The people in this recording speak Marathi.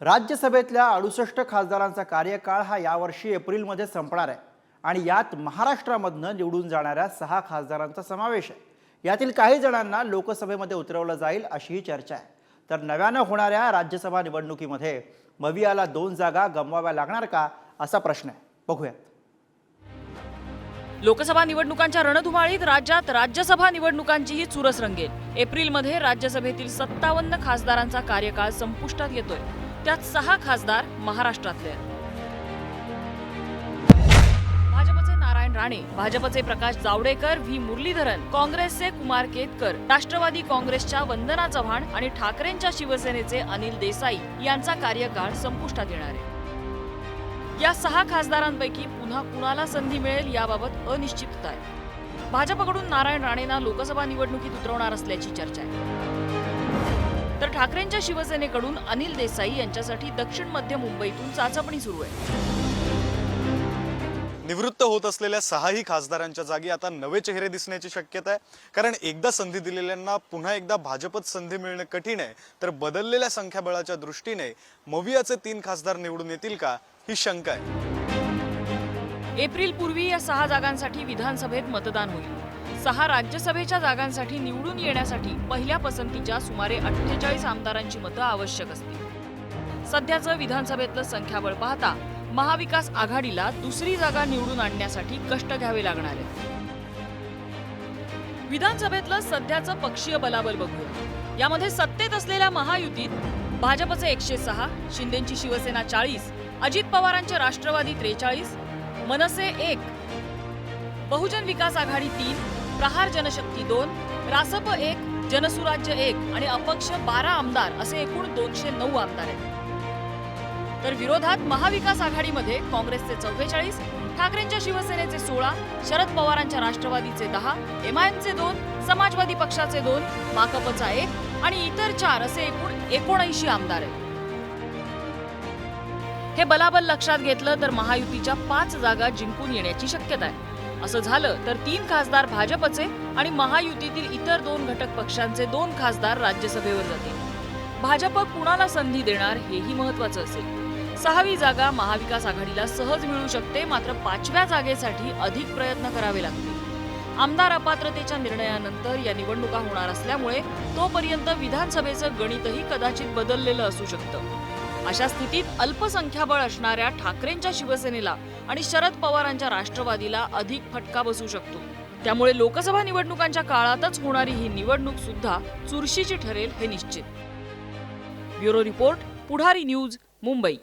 राज्यसभेतल्या अडुसष्ट खासदारांचा कार्यकाळ हा यावर्षी एप्रिलमध्ये संपणार आहे. आणि यात महाराष्ट्रामधनं निवडून जाणाऱ्या सहा खासदारांचा समावेश आहे. यातील काही जणांना लोकसभेमध्ये उतरवलं जाईल अशीही चर्चा आहे. तर नव्यानं होणाऱ्या राज्यसभा निवडणुकीमध्ये मवियाला दोन जागा गमवाव्या लागणार का असा प्रश्न आहे. बघूयात लोकसभा निवडणुकांच्या रणधुमाळीत राज्यात राज्यसभा निवडणुकांचीही चुरस रंगेल. एप्रिलमध्ये राज्यसभेतील सत्तावन्न खासदारांचा कार्यकाळ संपुष्टात येतोय. त्यात सहा खासदार महाराष्ट्रातले आहेत. भाजपचे नारायण राणे भाजपचे प्रकाश जावडेकर व्ही मुरलीधरन काँग्रेसचे कुमार केतकर राष्ट्रवादी काँग्रेसच्या वंदना चव्हाण आणि ठाकरेंच्या शिवसेनेचे अनिल देसाई यांचा कार्यकाळ संपुष्टात येणार आहे. या सहा खासदारांपैकी पुन्हा कुणाला संधी मिळेल याबाबत अनिश्चितता आहे. भाजपकडून नारायण राणेंना लोकसभा निवडणुकीत उतरवणार असल्याची चर्चा आहे. तर ठाकरेंच्या शिवसेनेकडून अनिल देसाई यांच्यासाठी दक्षिण मध्य मुंबईतून चाचपणी सुरू आहे. निवृत्त होत असलेल्या सहाही खासदारांच्या जागी आता नवे चेहरे दिसण्याची शक्यता आहे. कारण एकदा संधी दिलेल्यांना पुन्हा एकदा भाजपत संधी मिळणं कठीण आहे. तर बदललेल्या संख्याबळाच्या दृष्टीने मवियाचे तीन खासदार निवडून येतील का ही शंका आहे. एप्रिल पूर्वी या सहा जागांसाठी विधानसभेत मतदान होईल. सहा राज्यसभेच्या जागांसाठी निवडून येण्यासाठी पहिल्या पसंतीच्या सुमारे अठ्ठेचाळीस आमदारांची मतं आवश्यक असतील. सध्याचं विधानसभेतलं संख्याबळ पाहता महाविकास आघाडीला दुसरी जागा निवडून आणण्यासाठी कष्ट घ्यावे लागणार आहेत. विधानसभेतलं सध्याचं पक्षीय बलाबल बघूया. यामध्ये सत्तेत असलेल्या महायुतीत भाजपचे एकशे सहा शिंदेची शिवसेना चाळीस अजित पवारांचे राष्ट्रवादी त्रेचाळीस मनसे एक बहुजन विकास आघाडी तीन प्रहार जनशक्ती दोन रासप एक जनसुराज्य एक आणि अपक्ष बारा आमदार असे एकूण दोनशे नऊ आमदार आहेत. तर विरोधात महाविकास आघाडीमध्ये काँग्रेसचे चव्वेचाळीस ठाकरेंच्या शिवसेनेचे सोळा शरद पवारांच्या राष्ट्रवादीचे दहा एमआयएमचे दोन समाजवादी पक्षाचे दोन माकपचा एक आणि इतर चार असे एकूण एकोणऐंशी आमदार आहेत. हे बलाबल लक्षात घेतलं तर महायुतीच्या पाच जागा जिंकून येण्याची शक्यता आहे. असं झालं तर तीन खासदार भाजपचे आणि महायुतीतील इतर दोन घटक पक्षांचे दोन खासदार राज्यसभेवर जातील. भाजप कुणाला संधी देणार हेही महत्वाचं असेल. सहावी जागा महाविकास आघाडीला सहज मिळू शकते मात्र पाचव्या जागेसाठी अधिक प्रयत्न करावे लागतील. आमदार अपात्रतेच्या निर्णयानंतर या निवडणुका होणार असल्यामुळे तोपर्यंत विधानसभेचं गणितही कदाचित बदललेलं असू शकतं. अशा स्थितीत अल्पसंख्याबळ असणाऱ्या ठाकरेंच्या शिवसेनेला आणि शरद पवारांच्या राष्ट्रवादीला अधिक फटका बसू शकतो. त्यामुळे लोकसभा निवडणुकांच्या काळातच होणारी ही निवडणूक सुद्धा चुरशीची ठरेल हे निश्चित. Bureau report Pudhari news Mumbai.